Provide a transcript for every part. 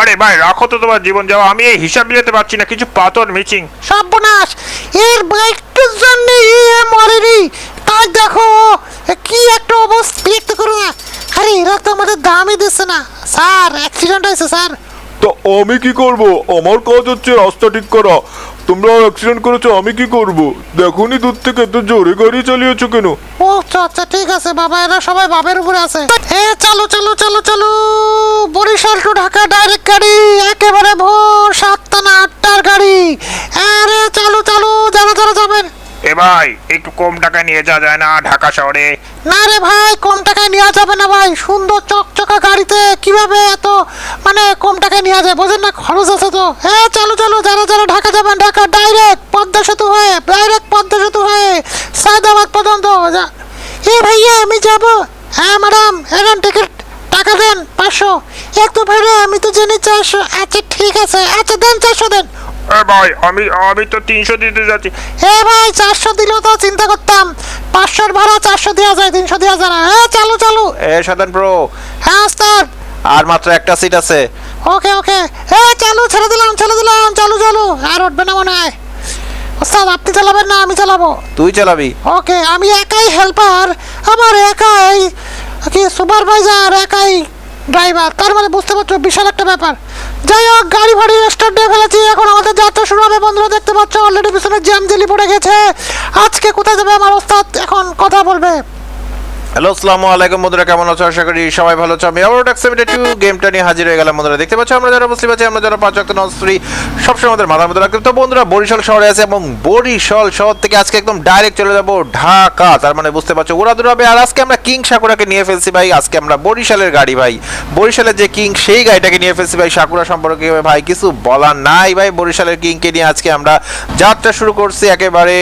আরে ভাই, রাখো তো তোমার জীবন যাওয়া। আমি এই হিসাব মিলাতে পারছি না, কিছু পাথর মিচিং। সর্বনাশ! এর বাইকটার জন্য এ মরেনি। তাই দেখো কি একটা অবস্থা। বিরক্ত করো না। আরে, এরা তো আমাদের দামই দিচ্ছে না। স্যার অ্যাক্সিডেন্ট হয়েছে, স্যার। আমি কি করব? আমার কাজ হচ্ছে রাস্তা ঠিক করা। তোমরা অ্যাক্সিডেন্ট করেছ আমি কি করব? দেখোনি দূর থেকে এত জোরে গাড়ি চালিয়েছো কেন? ও আচ্ছা আচ্ছা ঠিক আছে বাবা এরা সবাই বাবের উপরে আছে। এ চলো চলো চলো চলো। বরিশাল টু ঢাকা ডাইরেক্ট গাড়ি একেবারে ভোর সাতটা না আটটার গাড়ি। আরে চলো চলো যারা যারা যাবেন। এ ভাই একটু কম টাকা নিয়ে যাওয়া যায় না ঢাকা শহরে? না রে ভাই কম টাকায় নেওয়া যাবে না ভাই সুন্দর চকচকা গাড়িতে কীভাবে এত মানে কম টাকায় নেওয়া যায়? বোঝেন না, খরচ আছে তো। হ্যাঁ চলো চলো, যারা যারা ঢাকা যাবেন, ঢাকা ডাইরেক্ট পদ্মা সেতু হয়ে ডাইরেক্ট পদ্মা সেতু হয়ে সায়দাবাদ পর্যন্ত। এ ভাইয়া, আমি যাব। হ্যাঁ ম্যাডাম এখন টিকিট টাকা দেন, পাঁচশো। একটু ভাইরে, আমি তো জানি চারশো আচ্ছা ঠিক আছে। আচ্ছা দেন চারশো, দেন। এ ভাই আমি আমি তো তিনশো দিতে যাচ্ছি। এ ভাই চারশো দিলেও তো চিন্তা করতাম। পাঁচশোর ভাড়া চারশো দেওয়া যায় তিনশো দেওয়া যায় না। হ্যাঁ চালু চালু। এ সাধারণ প্রো হ্যাঁ স্যার। আর মাত্র একটা সিট আছে। ওকে ওকে। এ চালু ছেড়ে দিলাম ছেড়ে দিলাম চালু চালু। আর উঠবে না মনে হয়। ওস্তাদ আপনি চালাবেন না আমি চালাবো। তুই চালাবি। ওকে আমি একাই হেল্পার আমার একাই কি সুপারভাইজার একাই ড্রাইভার, তার মানে বুঝতে পারছ, বিশাল একটা ব্যাপার। যাই হোক, গাড়ি ভাড়ি স্টার্ট দিয়ে ফেলেছি, এখন আমাদের যাত্রা শুরু হবে। বন্ধুরা, দেখতে পাচ্ছ অলরেডি পিছনে জ্যাম জেলি পড়ে গেছে। আজকে কোথায় যাবে আমার ওস্তাদ? এখন কথা বলবে। হ্যালো, আসসালামু আলাইকুম বন্ধুরা, কেমন আছো? আশা করি সবাই ভালো আছো। আমি আবার ট্যাক্সিমিটার টু গেমটা নিয়ে হাজির হয়ে গেলাম বন্ধুরা, দেখতে পাচ্ছ আমরা যারা মুসলিম আছি, আমরা যারা পাঁচ অক্ট নস্ত্রী সবসময় আমাদের মাথার মধ্যে রাখতে তো বন্ধুরা, বরিশাল শহরে আছে এবং বরিশাল শহর থেকে আজকে একদম ডাইরেক্ট চলে যাব ঢাকা। তার মানে বুঝতে পারছ, উড়াদুর হবে। আর আজকে আমরা কিং সাকুরাকে নিয়ে ফেলছি ভাই, আজকে আমরা বরিশালের গাড়ি ভাই। বরিশালের যে কিং সেই গাড়িটাকে নিয়ে ফেলছি ভাই সাকুরা সম্পর্কে ভাই, কিছু বলার নাই ভাই, বরিশালের কিংকে নিয়ে আজকে আমরা যাত্রা শুরু করছি। একেবারে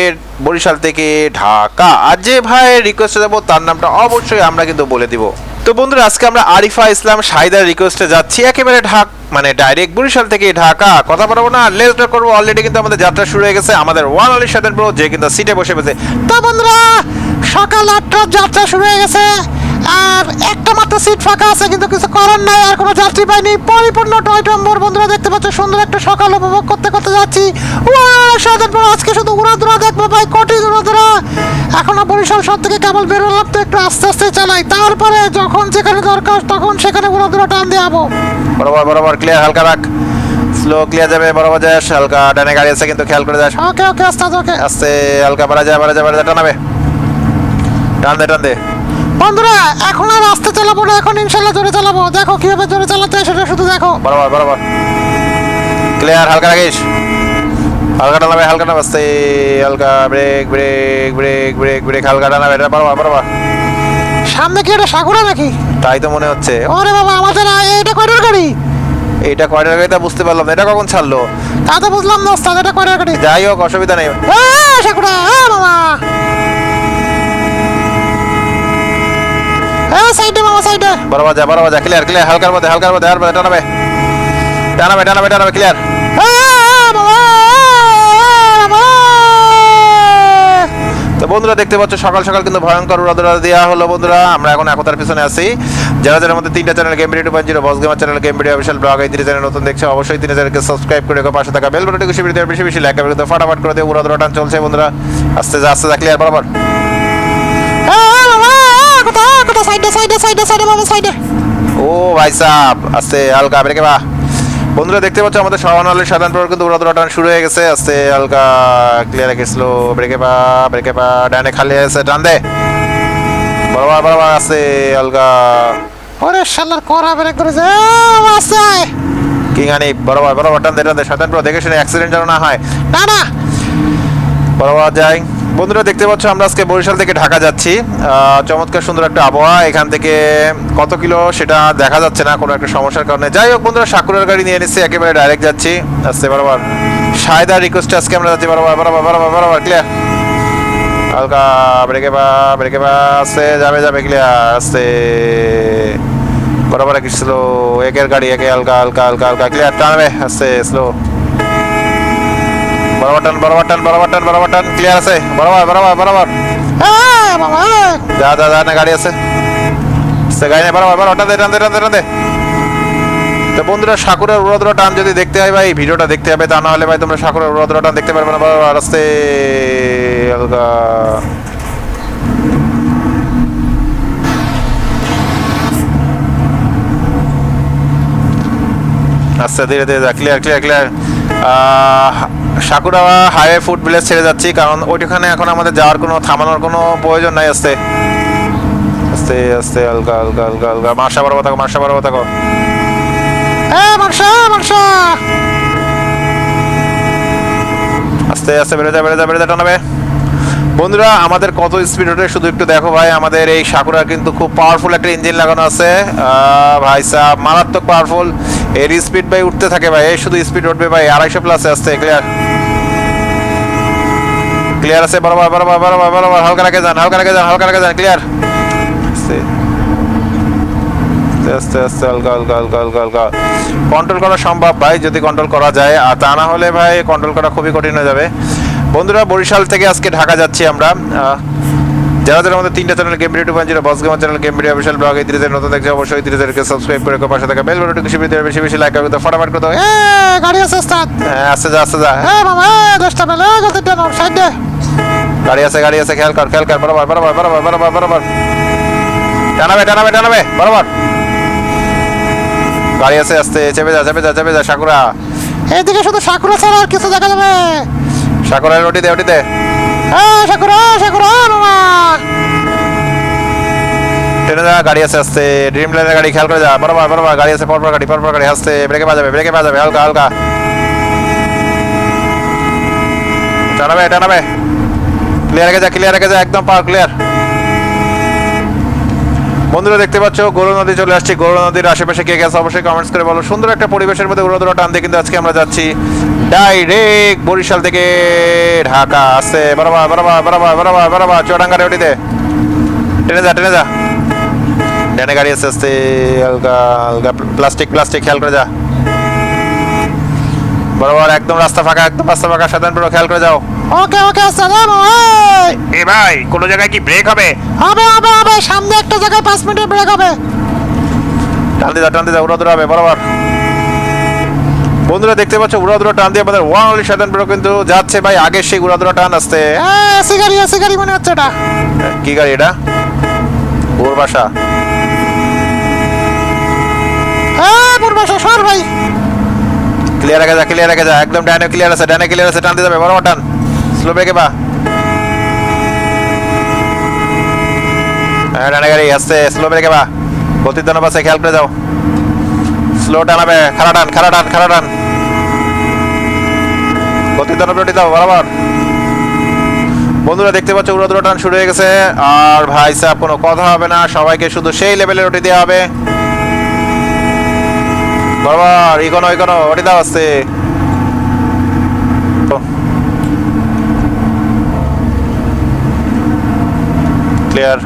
বরিশাল থেকে ঢাকা। আর যে ভাই রিকোয়েস্টে যাব, তার নামটা অবশ্যই আমরা কিন্তু বলে দিব। তো বন্ধুরা, আজকে আমরা আরিফা ইসলাম সাইদার রিকোয়েস্টে যাচ্ছি। একেবারে ঢাক মানে ডাইরেক্ট বরিশাল থেকে ঢাকা। কথা বলব না লেট করব। অলরেডি কিন্তু আমাদের যাত্রা শুরু হয়ে গেছে। আমাদের ওয়ান আলী সাদেন ব্রো যে কিন্তু সিটে বসে বসে। তো বন্ধুরা, সকাল আটটার যাত্রা শুরু হয়ে গেছে। আর একটা মাত্র সিট ফাঁকা আছে কিন্তু কিছু করার নাই আর কোনো যাত্রী পাইনি। পরিপূর্ণ টয় টম্বর বন্ধুরা দেখতে পাচ্ছ সুন্দর একটা সকাল উপভোগ করতে করতে যাচ্ছি। সাদের পর আজকে শুধু উড়াদুরা দেখব ভাই কোটি উড়াদুরা এখনও বরিশাল শহর থেকে কেবল বেরোলাম তো একটু আস্তে আস্তে চালাই। তারপরে যখন যেখানে দরকার তখন সেখানে উড়াদুরা টান দিয়ে যাব বরাবর বরাবর ক্লিয়ার হালকা রাখ। স্লো ক্লিয়ার যাবে বরাবর যাস হালকা ডানে গাড়ি আছে কিন্তু খেয়াল করে যাস। ওকে ওকে আস্তে আস্তে ওকে আস্তে হালকা বাড়া যায় বাড়া যায় বাড়া যায় টানাবে টান দে টান দে। বন্ধুরা এখন আর রাস্তা চালাবো না এখন ইনশাল্লাহ জোরে চালাবো। দেখো কীভাবে জোরে চালাতে হয় সেটা শুধু দেখো। বরাবর বরাবর। ক্লিয়ার হালকা রাখিস হালকা টানাবে হালকা আস্তে হালকা brake brake brake brake brake হালকা টানাবে এটা বরাবর বরাবর। সামনে কি এটা সাগরা নাকি? তাই তো মনে হচ্ছে। ওরে বাবা আমাদের এটা কয়টার গাড়ি? এইটা কয়টার গাড়িটা বুঝতে পারলাম এটা কখন ছাড়লো? তা তো বুঝলাম না ওস্তাদ এটা কয়টার গাড়ি? যাই হোক অসুবিধা নেই। এ, সাকুরা এ সাইডে বরাবর যা বরাবর যা ক্লিয়ার ক্লিয়ার হালকার মধ্যে হালকার মধ্যে হালকার মধ্যে, টানাবে। টানাবে টানাবে টানাবে ক্লিয়ার তো বন্ধুরা, দেখতে পাচ্ছ, সকাল সকাল কিন্তু ভয়ঙ্কর উড়াদুরা দেওয়া হলো বন্ধুরা। আমরা এখন একতার পিছনে আছি। যারা যারা মধ্যে তিনটা channel game video two point zero boss gamer channel game video official blog এই তিন চ্যানেল নতুন দেখছে, অবশ্যই তিন চ্যানেলকে সাবস্ক্রাইব করে রেখো, পাশে থাকা বেল বাটনটি বেশি বেশি লাইক করে ফাটাফাট করে দিয়ে উড়াদুরা টান চলছে বন্ধুরা। আস্তে আস্তে যা ক্লিয়ার বরাবর। সাইডে সাইডে সাইডে সাইডে মামা সাইডে ও ভাই সাহ আস্তে হালকা ব্রেকে বা বন্ধুরা দেখতে পাচ্ছ আমাদের সহানালের সাধারণ পর কিন্তু উড়াদুরা টান শুরু হয়ে গেছে। আস্তে হালকা ক্লিয়ার স্লো ব্রেকে পা ব্রেকে পা ডানে খালি আছে টান দে। বরাবর বরাবর আস্তে হালকা। ওরে শালার করা বেরে করেছে। আসছে কিং আনি বরাবর বরাবর টান দে টান দে। সাধারণ পর দেখে শুনে অ্যাক্সিডেন্ট যেন না হয়। না না। বরাবর যাই। বন্ধুরা দেখতে পাচ্ছ, আমরা আজকে বরিশাল থেকে ঢাকা যাচ্ছি। চমৎকার সুন্দর একটা আবহাওয়া। এখান থেকে কত কিলো সেটা দেখা যাচ্ছে না, কোনো একটা সমস্যার কারণে। যাই হোক বন্ধুরা, সাকুরের গাড়ি নিয়ে নিচ্ছি একেবারে ডাইরেক্ট যাচ্ছি। আসতে বরাবর সায়দা রিকোয়েস্টে আজকে আমরা যাচ্ছি, বরাবর বরাবর বরাবর বরাবর ক্লিয়ার হালকা ব্রেকে বা ব্রেকে বা, আসতে যাবে যাবে ক্লিয়ার আসতে। বরাবর স্লো একের গাড়ি একে হালকা হালকা হালকা হালকা ক্লিয়ার টানবে, আসতে স্লো বরাবর টান বরাবর টান বরাবর টান বরাবর টান ক্লিয়ার আছে? বরাবর বরাবর বরাবর যা যা যা না গাড়ি আছে। সে গাড়ি নেই বরাবর বরাবর টান দে টান দে টান দে টান দে। তো বন্ধুরা, সাকুরের উড়াদুরা টান যদি দেখতে হয় ভাই, ভিডিওটা দেখতে হবে, তা না হলে ভাই, তোমরা সাকুরের উড়াদুরা টান দেখতে পারবে না বাবা রাস্তে হালকা। আচ্ছা ধীরে ধীরে clear clear clear Sakura highway food village ছেড়ে যাচ্ছি, কারণ ওইখানে এখন আমাদের যাওয়ার কোনো, থামানোর কোনো প্রয়োজন নাই, আস্তে। আস্তে আস্তে, হালকা হালকা হালকা হালকা। মাসা বাড়াবো থাকো মাসা বাড়াবো থাকো। আস্তে আস্তে, বেড়ে যা বেড়ে যা বেড়ে যা টানাবে বন্ধুরা, আমাদের কত স্পিড ওঠে শুধু একটু দেখো ভাই, আমাদের এই সাকুরা কিন্তু খুব পাওয়ারফুল একটা ইঞ্জিন লাগানো আছে। ভাই সাহ, মারাত্মক পাওয়ারফুল এর স্পিড ভাই উঠতে থাকে ভাই। শুধু স্পিড উঠবে ভাই, আড়াইশো প্লাস আসতে ক্লিয়ার ক্লিয়ার আছে? বরাবর বরাবর বরাবর বরাবর, হালকা রাখে যান, হালকা রাখে যান, হালকা রাখে যান ক্লিয়ার আস্তে আস্তে হালকা হালকা হালকা হালকা হালকা। কন্ট্রোল করা সম্ভব ভাই, যদি কন্ট্রোল করা যায়। আর তা না হলে ভাই কন্ট্রোল করা খুবই কঠিন হয়ে যাবে। বন্ধুরা, বরিশাল থেকে আজকে ঢাকা যাচ্ছি আমরা। যারা যারা আমাদের তিনটা channel game video two point boss gamer channel game video official blog এই ধীরে নতুন দেখছে অবশ্যই ধীরে সাবস্ক্রাইব করে পাশে থাকা বেল বাটনটি বেশি বেশি বেশি বেশি লাইক করে দাও ফটাফট করে দাও। এ গাড়ি আছে ওস্তাদ। হ্যাঁ আসতে যা আসতে যা। এ মামা এ দশটা বেলা গতি দেন সাইড দে গাড়ি আছে গাড়ি আছে খেয়াল কর খেয়াল কর বরাবর বরাবর বরাবর বরাবর বরাবর। টানাবে টানাবে টানাবে বরাবর। গাড়ি আছে আসতে চেপে যা চেপে যা চেপে যা সাকুরা। এইদিকে শুধু সাকুরা ছাড়া আর কিছু দেখা যাবে। সাকুরার ওটি দে ওটি দে। ট্রেনে যা, গাড়ি আছে ড্রিম গাড়ি খেয়াল করে যা। বরাবর বরাবর গাড়ি আছে গাড়ি গাড়ি ব্রেকে বাজাবে ব্রেকে বাজাবে, হালকা হালকা। টানাবে টানাবে। ক্লিয়ার রেখে যা ক্লিয়ার রেখে যা, একদম পাওয়ার ক্লিয়ার বন্ধুরা, দেখতে পাচ্ছ, গৌর নদী চলে আসছি। গৌর নদীর আশেপাশে কে গেছে অবশ্যই কমেন্টস করে বলো। সুন্দর একটা পরিবেশের মধ্যে উড়োদুরা টান দিয়ে কিন্তু আজকে আমরা যাচ্ছি। ডাইরেক্ট বরিশাল থেকে ঢাকা আসছে বরাবর বরাবর বরাবর বরাবর বরাবর। চুয়াডাঙ্গা রেওটিতে টেনে যা টেনে যা। ডানে গাড়ি আস্তে আস্তে হালকা হালকা প্লাস্টিক প্লাস্টিক খেয়াল করে যা। বরাবর একদম রাস্তা ফাঁকা একদম রাস্তা ফাঁকা। সাধারণ পুরো খেয়াল করে যাও। ওকে ওকে ওস্তাদ এ ভাই কোনো জায়গায় কি ব্রেক হবে? হবে হবে হবে। সামনে একটা জায়গায় পাঁচ মিনিটের ব্রেক হবে। টান দিয়ে যা টান দিয়ে যা উড়াদুরা হবে বরাবর। বন্ধুরা দেখতে পাচ্ছ, উড়াদুরা টান দিয়ে আমাদের ওয়ান অনলি সাধারণ ব্রো কিন্তু যাচ্ছে ভাই। আগের সেই উড়াদুরা টান আসতে এসি গাড়ি এসি গাড়ি মনে হচ্ছে এটা কি গাড়ি এটা? ওর বাসা। এ পূর্বাশা সর ভাই। ক্লিয়ার রেখে যা ক্লিয়ার রেখে যা একদম ডানে ক্লিয়ার আছে, ডানে ক্লিয়ার আছে, টান দিয়ে যাবে বরাবর টান। স্লো ব্রেকে বা। হ্যাঁ ডানে গাড়ি আসছে স্লো ব্রেকে বা। গতির দানব আছে খেয়াল করে যাও। স্লো টানাবে খারা টান খারা টান খারা টান। রুটি বন্ধুরা, দেখতে পাচ্ছ, উড়াদুরা টান শুরু হয়ে গেছে। আর ভাই সাহেব, কোনো কথা হবে না। সবাইকে শুধু সেই লেভেলে রুটি দেওয়া হবে। বরাবর ইকোনো ইকোনো ওটি দাও আসছে ক্লিয়ার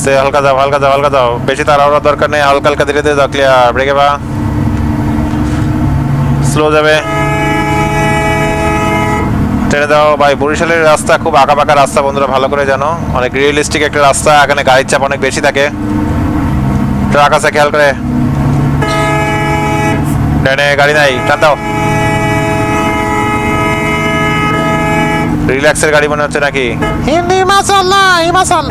সে হালকা যাও হালকা যাও হালকা যাও বেশি তার আওড়ার দরকার নেই, হালকা হালকা ধীরে ধীরে যাও ক্লিয়ার ব্রেকে বা স্লো যাবে। ট্রেনে দাও ভাই বরিশালের রাস্তা খুব আঁকা বাঁকা রাস্তা বন্ধুরা ভালো করে জানো। অনেক রিয়েলিস্টিক একটা রাস্তা এখানে গাড়ির চাপ অনেক বেশি থাকে। ট্রাক আছে খেয়াল করে। ডানে গাড়ি নাই টান দাও। রিল্যাক্সের গাড়ি মনে হচ্ছে নাকি? হিন্দি হিমাচল না হিমাচল।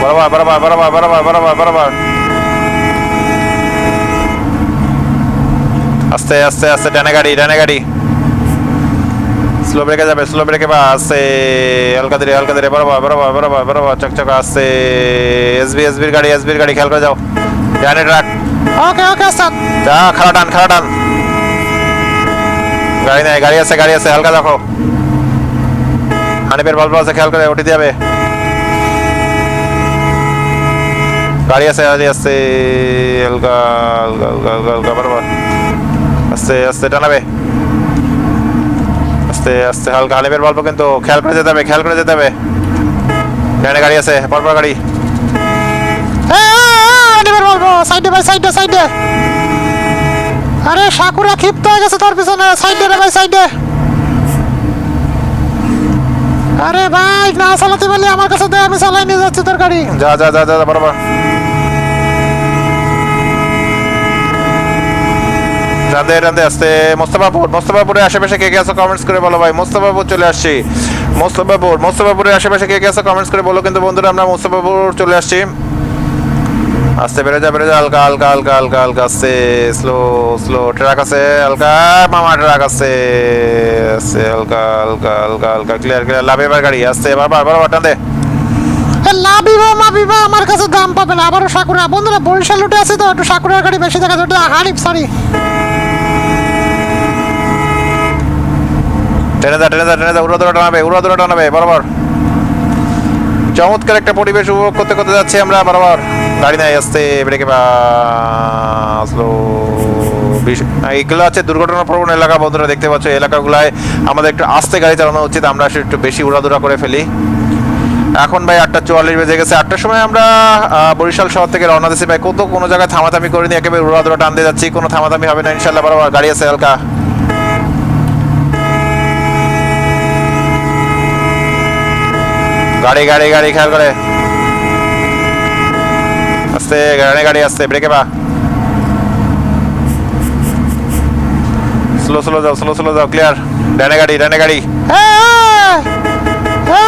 বরাবর বরাবর বরাবর বরাবর বরাবর বরাবর। আস্তে আস্তে আস্তে ডানে গাড়ি ডানে গাড়ি স্লো ব্রেকে যাবে স্লো ব্রেকে বা আস্তে হালকা ধীরে হালকা ধীরে বরাবর বরাবর বরাবর বরাবর চকচক আস্তে এসবি এসবির গাড়ি এসবির গাড়ি খেয়াল করে যাও ডানে ট্রাক ওকে ওকে ওস্তাদ যা খাড়া টান খাড়া টান গাড়ি নাই গাড়ি আছে গাড়ি আছে হালকা দেখো হানিপের বাল্ব আছে খেয়াল করে ওটি যাবে গাড়ি আছে গাড়ি আছে হালকা হালকা হালকা হালকা হালকা বরাবর আস্তে আস্তে টানাবে। আস্তে আস্তে হালকা হানিপের বাল্ব কিন্তু খেয়াল করে যেতে হবে খেয়াল করে যেতে হবে। ডানে গাড়ি আছে পরপর গাড়ি। সাইডে ভাই সাইডে সাইডে। আরে সাকুরা ক্ষিপ্ত হয়ে গেছে তোর পিছনে। সাইডে রে ভাই সাইডে। আরে ভাই না চালাতে পারলে আমার কাছে দে আমি চালাই নিয়ে যাচ্ছি তোর গাড়ি। যা যা যা যা যা, বরাবর। রাধে রাধে, আসতে। মোস্তফাপুর, মোস্তফাপুরের আশেপাশে কে কে আছো কমেন্টস করে বলো ভাই। মোস্তফাপুর চলে আসছি। মোস্তফাপুর, মোস্তফাপুরের আশেপাশে কে কে আছো কমেন্টস করে বলো। কিন্তু বন্ধুরা, আমরা মোস্তফাপুর চলে আসছি। আস্তে, বেড়ে যা বেড়ে যা, হালকা হালকা হালকা হালকা হালকা, আস্তে স্লো স্লো ট্রাক আছে, হালকা, মামা ট্রাক আছে, আস্তে, হালকা হালকা হালকা হালকা ক্লিয়ার ক্লিয়ার লাভ এবার গাড়ি, আস্তে বারবার বারবার টান দে। লাভিবা মাভিবা আমার কাছে দাম পাবে না, আবারও সাকুরা। বন্ধুরা, বরিশাল লুটে আছে তো, একটু সাকুরার গাড়ি বেশি দেখা ওটা হানিফ সরি টেনে যা টেনে টেনে যা উড়া ধরা টানাবে, উড়া ধরা টানাবে, বরাবর। চমৎকার একটা পরিবেশ উপভোগ করতে করতে যাচ্ছি আমরা, বরাবর। গাড়ি নাই আসতে, ব্রেকে বা স্লো এইগুলো আছে দুর্ঘটনা প্রবণ এলাকা, বন্ধুরা, দেখতে পাচ্ছ এলাকাগুলায় আমাদের একটু আস্তে গাড়ি চালানো উচিত, আমরা আসলে একটু বেশি উড়াদুরা করে ফেলি। এখন ভাই আটটা চুয়াল্লিশ বেজে গেছে, আটটার সময় আমরা বরিশাল শহর থেকে রওনা দিচ্ছি। ভাই কত কোনো জায়গায় থামাথামি করিনি, একেবারে উড়াদুরা টান দিয়ে যাচ্ছি, কোনো থামাথামি হবে না ইনশাল্লাহ বরাবর, গাড়ি আছে হালকা। গাড়ি গাড়ি গাড়ি খেয়াল করে। আস্তে গাড়ি গাড়ি আসছে ব্রেকে পা। স্লো স্লো যাও স্লো স্লো যাও ক্লিয়ার ডানে গাড়ি ডানে গাড়ি।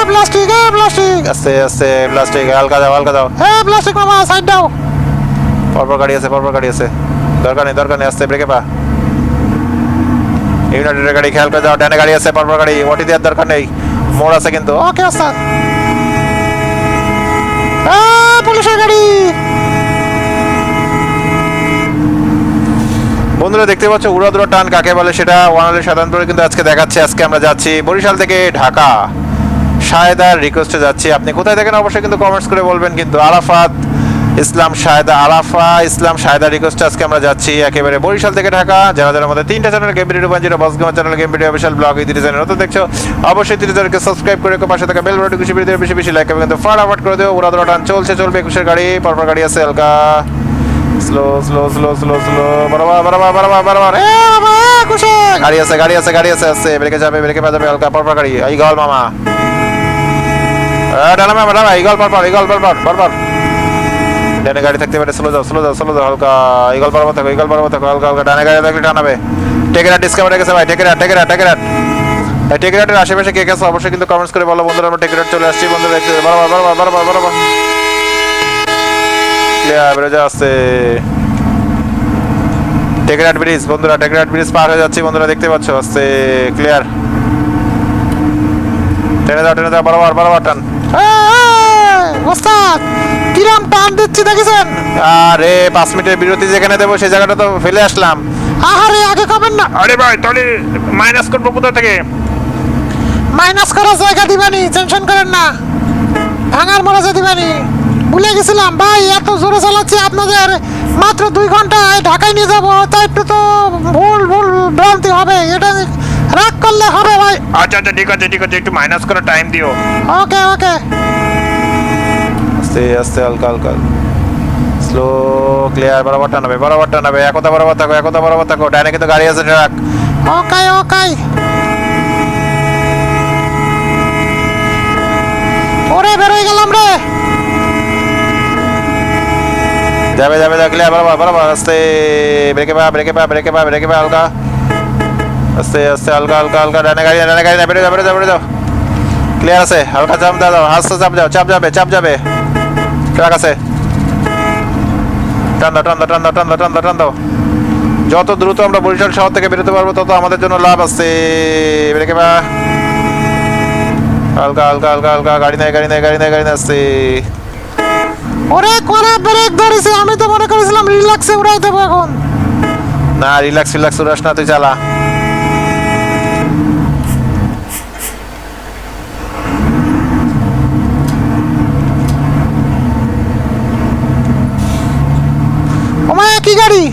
প্লাস্টিক এ প্লাস্টিক আস্তে আস্তে প্লাস্টিক হালকা যাও হালকা যাও। এ প্লাস্টিক মামা সাইড দাও। পরপর গাড়ি আছে পরপর গাড়ি আছে। দরকার নেই দরকার নেই আস্তে ব্রেকে পা। ইউনাইটেডের গাড়ি খেয়াল করে যাও ডানে গাড়ি আছে পরপর গাড়ি। ওটি দেওয়ার দরকার নেই। মোড় আছে কিন্তু। ওকে ওস্তাদ এ পুলিশের গাড়ি। বন্ধুরা, দেখতে পাচ্ছ, উড়াদুরা টান কাকে বলে সেটা ওয়ানালের সাধারণ করে কিন্তু আজকে দেখাচ্ছে। আজকে আমরা যাচ্ছি বরিশাল থেকে ঢাকা। সায়দার রিকোয়েস্টে যাচ্ছি। আপনি কোথায় দেখেন অবশ্যই কিন্তু কমেন্টস করে বলবেন, কিন্তু আরাফাত ইসলাম শাহেদা আরাফা, ইসলাম শাহেদা রিকোয়েস্টে আজকে আমরা যাচ্ছি একেবারে বরিশাল থেকে ঢাকা। যারা যারা আমাদের তিনটা channel game video zero boss game channel game official blog এই তিরিশ নতুন দেখছ, অবশ্যই তিরিশ জনকে সাবস্ক্রাইব করে পাশে থাকা বেল বাটন খুশি ভিডিও বেশি বেশি লাইক কিন্তু ফাটাফাট করে দিও উড়াদুরা টান চলছে, চলবে, একুশের গাড়ি, পরপর গাড়ি আছে হালকা। Slow slow slow slow slow বরাবর বরাবর বরাবর বরাবর। এ বাবা গাড়ি আছে গাড়ি আছে গাড়ি আছে আছে, ব্রেকে যাবে, ব্রেকে বাজাবে হালকা, পরপর গাড়ি, এই গল মামা। ডানা মামা ডানা এই গল পরপর, এই গল পরপর পরপর। ডানে গাড়ি থাকতে পারে স্লো যাও স্লো যাও স্লো যাও, হালকা এই গল পরপর থাকো এই গল পরপর থাকো, হালকা হালকা, ডানে গাড়ি থাকলে টানাবে। টেকেরা ডিসকাভার গেছে ভাই টেকেরা টেকেরা টেকেরা টেকেরাটের আশেপাশে কে গেছে অবশ্যই কিন্তু কমেন্টস করে বলো। বন্ধুরা, আমরা টেকেরাট চলে আসছি। বন্ধুরা দেখতে বরাবর বরাবর বরাবর বরাবর ক্লিয়ার বেরো যা আসছে। টেকরাট ব্রিজ বন্ধুরা টেকরাট ব্রিজ পার হয়ে যাচ্ছি। বন্ধুরা, দেখতে পাচ্ছ আস্তে ক্লিয়ার টেনে দাও টেনে দাও বরাবর বরাবর টান। ওস্তাদ কিরাম টান দিচ্ছি দেখেছেন? আরে পাঁচ মিনিটের বিরতি যেখানে দেবো সেই জায়গাটা তো ফেলে আসলাম। আহারে আগে কবেন না। আরে ভাই তাহলে মাইনাস করব কোথা থেকে? মাইনাস করার জায়গা দিবানি টেনশন করেন না। ভাঙার মরাজা দিবানি। ভুলে গেছিলাম ভাই এত জোরে চালাচ্ছি আপনাদের। মাত্র দুই ঘন্টায় ঢাকায় নিয়ে যাব তাই একটু তো ভুল ভুল ভ্রান্তি হবে। এটা রাগ করলে হবে ভাই। আচ্ছা আচ্ছা ঠিক আছে ঠিক আছে একটু মাইনাস করার টাইম দিও। ওকে ওকে আস্তে আস্তে হালকা হালকা। স্লো ক্লিয়ার বরাবর টানাবে বরাবর টানাবে একতা বরাবর থাকো একতা বরাবর থাকো। ডাইনে কিন্তু গাড়ি আছে ট্রাক। ওকে ওকে ওরে বেরোয় গেলাম রে। যাবে যাবে যাবে ক্লিয়ার বরাবর বরাবর। আস্তে ব্রেকে পা ব্রেকে পা ব্রেকে পা ব্রেকে পা হালকা। আস্তে আস্তে হালকা হালকা হালকা। ডানে গাড়ি ডানে গাড়ি না বেরো যাও বেরো যাও বেরো যাও। ক্লিয়ার আছে? হালকা চাপ দাও দাও আস্তে চাপ যাও চাপ যাবে চাপ যাবে। ট্রাক আছে। টান দাও টান দাও টান দাও টান দাও টান দাও টান দাও। যত দ্রুত আমরা বরিশাল শহর থেকে বেরোতে পারব তত আমাদের জন্য লাভ আছে। ব্রেকে পা হালকা হালকা হালকা হালকা গাড়ি নাই গাড়ি নাই গাড়ি নাই গাড়ি নাই আসছে। ওরে করা ব্রেক ধরেছে আমি তো মনে করেছিলাম রিল্যাক্সে উড়াই দেবো এখন। না রিল্যাক্স রিল্যাক্স উড়াস না তুই চালা ওমায় কি গাড়ি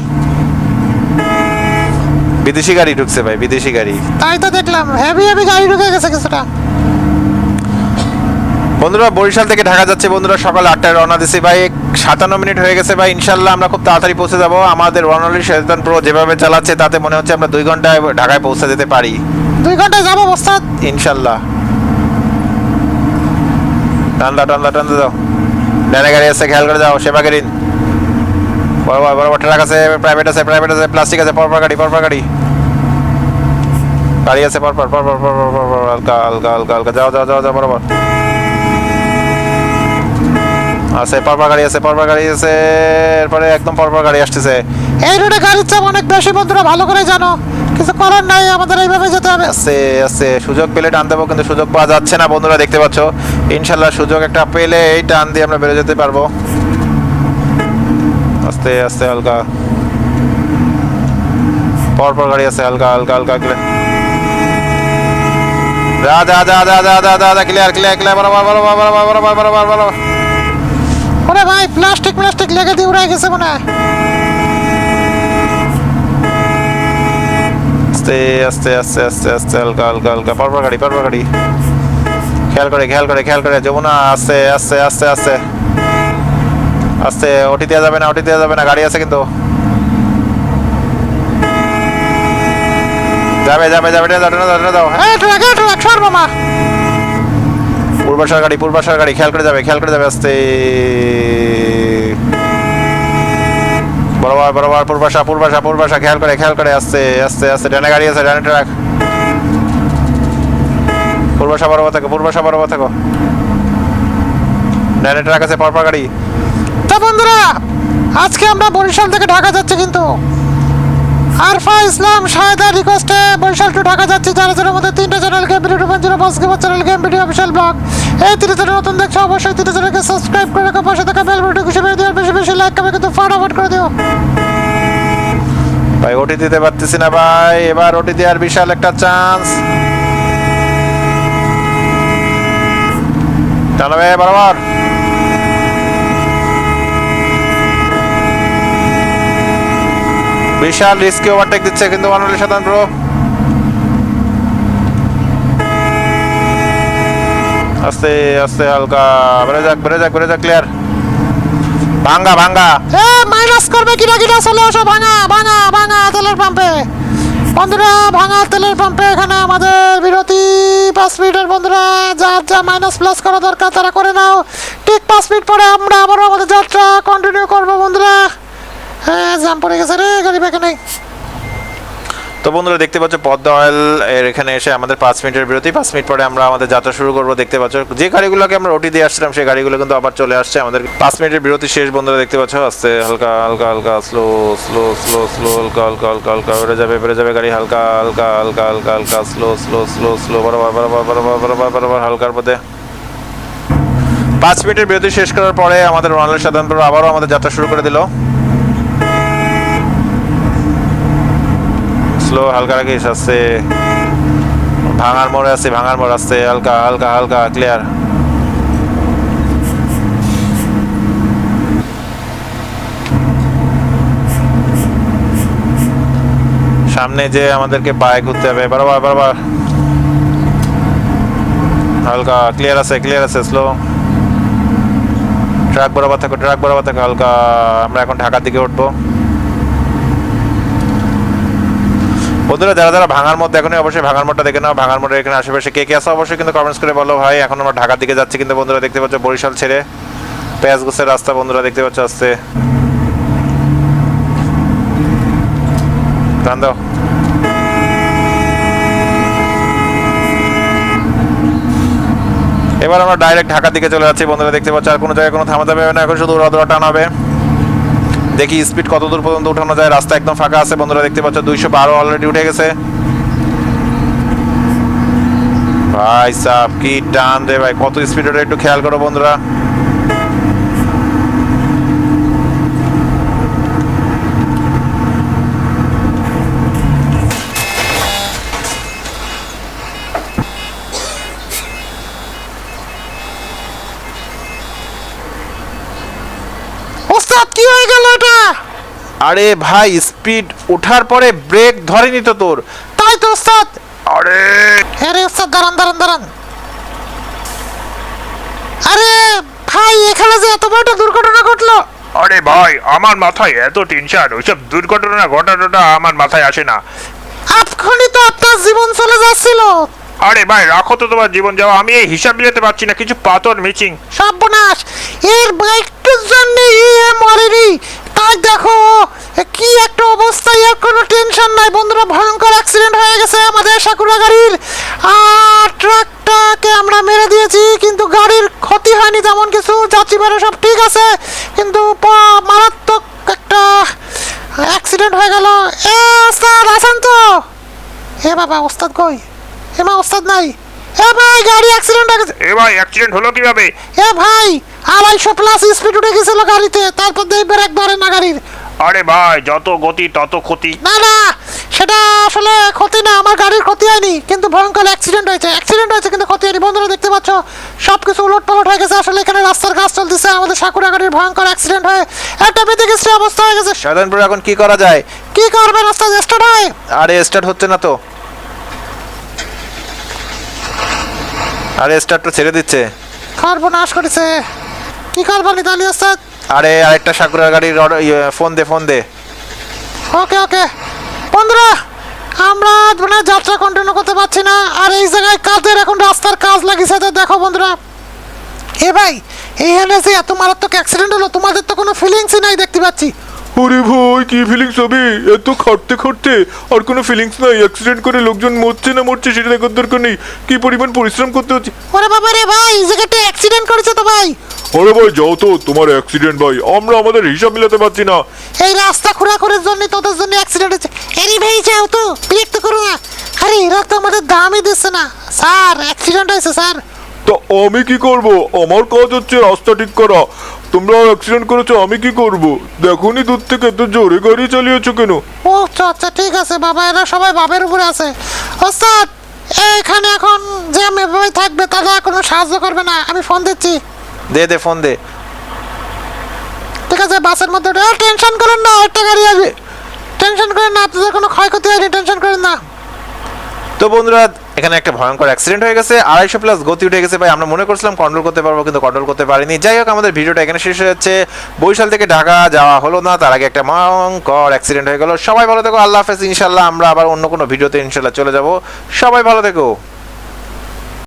বিদেশি গাড়ি ঢুকছে ভাই বিদেশি গাড়ি। তাই তো দেখলাম হেভি হেভি গাড়ি ঢুকে গেছে কিছুটা। বন্ধুরা বরিশাল থেকে ঢাকা যাচ্ছে বন্ধুরা সকাল আটটায় রওনা দিছি ভাই। সাতান্ন মিনিট হয়ে গেছে ভাই ইনশাল্লাহ আমরা খুব তাড়াতাড়ি পৌঁছে যাব। আমাদের রনলি শৈতান প্রো যেভাবে চালাচ্ছে তাতে মনে হচ্ছে আমরা দুই ঘন্টায় ঢাকায় পৌঁছে যেতে পারি। দুই ঘন্টায় যাব ওস্তাদ। ইনশাল্লাহ। টান্দা টান্দা টান্দা দাও ডানে গাড়ি আছে খেয়াল করে যাও সেবা গেরিন বরাবর বরাবর ট্রাক আছে প্রাইভেট আছে প্রাইভেট আছে প্লাস্টিক আছে, পরপর গাড়ি পরপর গাড়ি। গাড়ি আছে, পরপর পরপর পরপর পরপর, হালকা হালকা হালকা হালকা, যাও যাও যাও যাও, বরাবর। আছে, পরপর গাড়ি আছে, পরপর গাড়ি আছে, এরপরে একদম পরপর গাড়ি আসতেছে। এই রোডে গাড়ির চাপ অনেক বেশি, বন্ধুরা, ভালো করে জানো। কিছু করার নাই, আমাদের এইভাবে যেতে হবে। আছে আছে, সুযোগ পেলে টান দেবো, কিন্তু সুযোগ পাওয়া যাচ্ছে না, বন্ধুরা, দেখতে পাচ্ছ। ইনশাল্লাহ সুযোগ একটা পেলে এই টান দিয়ে আমরা বেরো যেতে পারব। আস্তে আস্তে হালকা। পরপর গাড়ি আছে হালকা হালকা হালকা লেগে দিয়ে উড়ে গেছে মনে আস্তে আস্তে আস্তে আস্তে আস্তে হালকা হালকা হালকা পরপর গাড়ি পরপর গাড়ি। খেয়াল করে খেয়াল করে খেয়াল করে যমুনা আছে আছে আছে আছে আস্তে ওটি দেওয়া যাবে না ওটি দেওয়া যাবে না গাড়ি আছে কিন্তু। যাবে যাবে যাবে দাও টেনে দাও হ্যাঁ। ট্রাক এই ট্রাক সর মামা। পূর্বাশার গাড়ি পূর্বাশার গাড়ি খেয়াল করে যাবে খেয়াল করে যাবে আস্তে। বরাবর বরাবর পূর্বাশা পূর্বাশা পূর্বাশা খেয়াল করে খেয়াল করে আস্তে আস্তে আস্তে ডানে গাড়ি আছে ডানে ট্রাক। পূর্বাশা বরাবর থাকো পূর্বাশা বরাবর থাকো। ডানে ট্রাক আছে পরপর গাড়ি। তা বন্ধুরা, আজকে আমরা বরিশাল থেকে ঢাকা যাচ্ছি কিন্তু। আরফা ইসলাম শাহেদা রিকোয়েস্টে বরিশাল টু ঢাকা যাচ্ছি। যারা যারা আমাদের তিনটা channel game video two zero boss gamer channel game video official blog এই তিনটা চ্যানেল নতুন দেখছ অবশ্যই তিনটা চ্যানেলকে সাবস্ক্রাইব করে রাখো, পাশে থাকা বেল বাটন ঘুষে মেরে দিও বেশি বেশি লাইক কমে কিন্তু ফটাফট করে দিও। ভাই ওটি দিতে পারতেছি না ভাই, এবার ওটি দেওয়ার বিশাল একটা চান্স টানো ভাই বরাবর বিশাল রিস্কে ওভারটেক দিচ্ছে কিন্তু অনলি সাধারণ ব্রো আস্তে আস্তে, হালকা। বেড়ে যাক বেড়ে যাক বেড়ে যাক ক্লিয়ার ভাঙ্গা ভাঙ্গা। এ মাইনাস করবে কিনা কিনা, চলে আসো, ভাঙা ভাঙা ভাঙা তেলের পাম্পে বন্ধুরা, ভাঙা তেলের পাম্পে এখানে আমাদের বিরতি। পাঁচ মিনিটের বন্ধুরা, যার যা মাইনাস প্লাস করা দরকার, তারা করে নাও। ঠিক পাঁচ মিনিট পরে আমরা আবারও আমাদের যাত্রা কন্টিনিউ করব, বন্ধুরা। হ্যাঁ জাম পড়ে গেছে রে, গাড়ি ব্যাকে নেই। তো বন্ধুরা, দেখতে পাচ্ছ পদ্মা অয়েল এর এখানে এসে আমাদের পাঁচ মিনিটের বিরতি। পাঁচ মিনিট পরে আমরা আমাদের যাত্রা শুরু করব, দেখতে পাচ্ছ। যে গাড়িগুলোকে আমরা ওটি দিয়ে আসছিলাম, সেই গাড়িগুলো কিন্তু আবার চলে আসছে আমাদের। পাঁচ মিনিটের বিরতি শেষ, বন্ধুরা, দেখতে পাচ্ছ। আস্তে, হালকা হালকা হালকা স্লো স্লো স্লো স্লো হালকা হালকা হালকা হালকা, বেড়ে যাবে বেড়ে যাবে গাড়ি। হালকা হালকা হালকা হালকা হালকা স্লো স্লো স্লো স্লো বরাবর বরাবর বরাবর বরাবর বরাবর, হালকার মধ্যে পাঁচ মিনিটের বিরতি শেষ করার পরে আমাদের রোনাল্ড সাধারণ আবারও আমাদের যাত্রা শুরু করে দিল। স্লো হালকা রাখিস আসছে। ভাঙার মোড়ে আছে ভাঙার মোড় আসছে, হালকা হালকা হালকা ক্লিয়ার সামনে যে আমাদেরকে পায়ে ঘুরতে হবে, বরাবর বরাবর। হালকা ক্লিয়ার আছে ক্লিয়ার আছে স্লো ট্রাক বরাবর থাকো, ট্রাক বরাবর থাকো, হালকা। আমরা এখন ঢাকার দিকে উঠবো। বন্ধুরা, যারা যারা ভাঙার মধ্যে এখনই অবশ্যই ভাঙার মোড়টা দেখে নাও। ভাঙার মোড়ের এখানে আশেপাশে কে কে আছে অবশ্যই কিন্তু কমেন্টস করে বলো ভাই। এখন আমরা ঢাকার দিকে যাচ্ছি কিন্তু বন্ধুরা, দেখতে পাচ্ছ বরিশাল ছেড়ে পেঁয়াজ গোছের রাস্তা বন্ধুরা, দেখতে পাচ্ছ আসছে টান এবার আমরা ডাইরেক্ট ঢাকার দিকে চলে যাচ্ছি বন্ধুরা, দেখতে পাচ্ছ আর কোনো জায়গায় কোনো থামাতে পারবে না। এখন শুধু উড়াদুরা টান হবে দেখি স্পিড কত দূর পর্যন্ত উঠানো যায়। রাস্তা একদম ফাঁকা আছে। বন্ধুরা দেখতে পাচ্ছ, দুইশো বারো অলরেডি উঠে গেছে। ভাই সাহ কি টান রে ভাই। কত স্পিড ওটা একটু খেয়াল করো বন্ধুরা। আরে ভাই স্পিড ওঠার পরে ব্রেক ধরেনি তো তোর। তাই তো ওস্তাদ। আরে। আরে ওস্তাদ দাঁড়ান দাঁড়ান দাঁড়ান। আরে ভাই এখানে যে এত বড় একটা দুর্ঘটনা ঘটলো। আরে ভাই আমার মাথায় এত টেনশন ওইসব দুর্ঘটনা ঘটানোটা আমার মাথায় আসে না। আপনি তো আপনার জীবন চলে যাচ্ছিল। আরে ভাই রাখো তো তোমার জীবন যাওয়া আমি এই হিসাব দিতে পারছি না কিছু পাথর মিচিং। সর্বনাশ এর একটুর জন্য ইয়ে মরেনি। আর দেখো কি একটা অবস্থা এর কোনো টেনশন নাই। বন্ধুরা ভয়ঙ্কর অ্যাক্সিডেন্ট হয়ে গেছে আমাদের সাকুরা গাড়ির। আর ট্রাকটাকে আমরা মেরে দিয়েছি কিন্তু গাড়ির ক্ষতি হয়নি তেমন কিছু। যাত্রী বেরো সব ঠিক আছে কিন্তু মারাত্মক একটা অ্যাক্সিডেন্ট হয়ে গেল। এ স্যার আছেন তো। এ বাবা ওস্তাদ কই? এ মা ওস্তাদ নাই। এ ভাই গাড়ি অ্যাক্সিডেন্ট হয়ে গেছে। এ ভাই অ্যাক্সিডেন্ট হলো কীভাবে? এ ভাই আড়াইশো প্লাস স্পিড উঠে গেছিল গাড়িতে তারপর দিয়ে ব্রেক ধরে না গাড়ির। আরে ভাই যত গতি তত ক্ষতি। না না সেটা আসলে ক্ষতি না আমার গাড়ির ক্ষতি হয়নি কিন্তু ভয়ঙ্কর অ্যাক্সিডেন্ট হয়েছে অ্যাক্সিডেন্ট হয়েছে কিন্তু ক্ষতি হয়নি। বন্ধুরা দেখতে পাচ্ছ সব কিছু উলট পালট হয়ে গেছে আসলে এখানে রাস্তার কাজ চলতেছে আমাদের সাকুরা গাড়ির ভয়ঙ্কর অ্যাক্সিডেন্ট হয়ে একটা বেদিকৃষ্ট অবস্থা হয়ে গেছে। শয়তানপুর এখন কি করা যায়? কি করবে রাস্তা? স্টার্ট হয়। আরে স্টার্ট হচ্ছে না তো। আরে স্টার্ট তো ছেড়ে দিচ্ছে। সর্বনাশ করেছে। কি করবেন ইতালি ওস্তাদ আরে আরেকটা সাকুরার গাড়ির ইয়ে, ফোন দে ফোন দে। ওকে ওকে। বন্ধুরা আমরা মানে যাত্রা কন্টিনিউ করতে পারছি না আর এই জায়গায় কাজের এখন রাস্তার কাজ লাগিয়েছে। তো দেখো বন্ধুরা এ ভাই এইখানে যে এত মারাত্মক অ্যাক্সিডেন্ট হলো তোমাদের তো কোনো ফিলিংসই নাই দেখতে পাচ্ছি। ওরে ভাই কি ফিলিংস হবে? এত খাটতে খাটতে আর কোনো ফিলিংস নাই। অ্যাক্সিডেন্ট করে লোকজন মরছে না মরছে সেটা দেখার দরকার নেই। কি পরিমাণ পরিশ্রম করতে হচ্ছে? ওরে বাবা রে ভাই এই জায়গাটা অ্যাক্সিডেন্ট করেছে তো ভাই। আরে ভাই যাও তো তোমার অ্যাক্সিডেন্ট ভাই। আমরা আমাদের হিসাব মিলাতে পারছি না। এই রাস্তা খোঁড়াখুড়ির জন্য তোদের জন্য অ্যাক্সিডেন্ট হচ্ছে এরি ভাই যাও তো বিরক্ত করো না। আরে এরা তো আমাদের দামই দিচ্ছে না। স্যার অ্যাক্সিডেন্ট হয়েছে স্যার। তো আমি কি করব? আমার কাজ হচ্ছে রাস্তা ঠিক করা। তোমরা অ্যাক্সিডেন্ট করেছ আমি কি করব? দেখোনি দূর থেকে এত জোরে গাড়ি চালিয়েছো কেন? ও আচ্ছা আচ্ছা ঠিক আছে বাবা এরা সবাই বাপের উপরে আছে। ওস্তাদ এখানে এখন যে আমি এভাবে থাকবে তারা কোনো সাহায্য করবে না। আমি ফোন দিচ্ছি। দে দে ফোন দে। ঠিক আছে বাসের মধ্যে টেনশন করেন না একটা গাড়ি আসবে। টেনশন করেন না আপনাদের কোনো ক্ষয়ক্ষতি হয়নি টেনশন করেন না। তো বন্ধুরা এখানে একটা ভয়ঙ্কর অ্যাক্সিডেন্ট হয়ে গেছে, আড়াইশো প্লাস গতি উঠে গেছে। ভাই, আমরা মনে করছিলাম কন্ট্রোল করতে পারব, কিন্তু কন্ট্রোল করতে পারিনি। যাই হোক, আমাদের ভিডিওটা এখানে শেষ হয়েছে বৈশাল থেকে ঢাকা যাওয়া হলো না, তার আগে একটা ভয়ঙ্কর অ্যাক্সিডেন্ট হয়ে গেল। সবাই ভালো থেকো, আল্লাহ হাফেজ ইনশাল্লাহ আমরা আবার অন্য কোনো ভিডিওতে ইনশাল্লাহ চলে যাব। সবাই ভালো থেকো।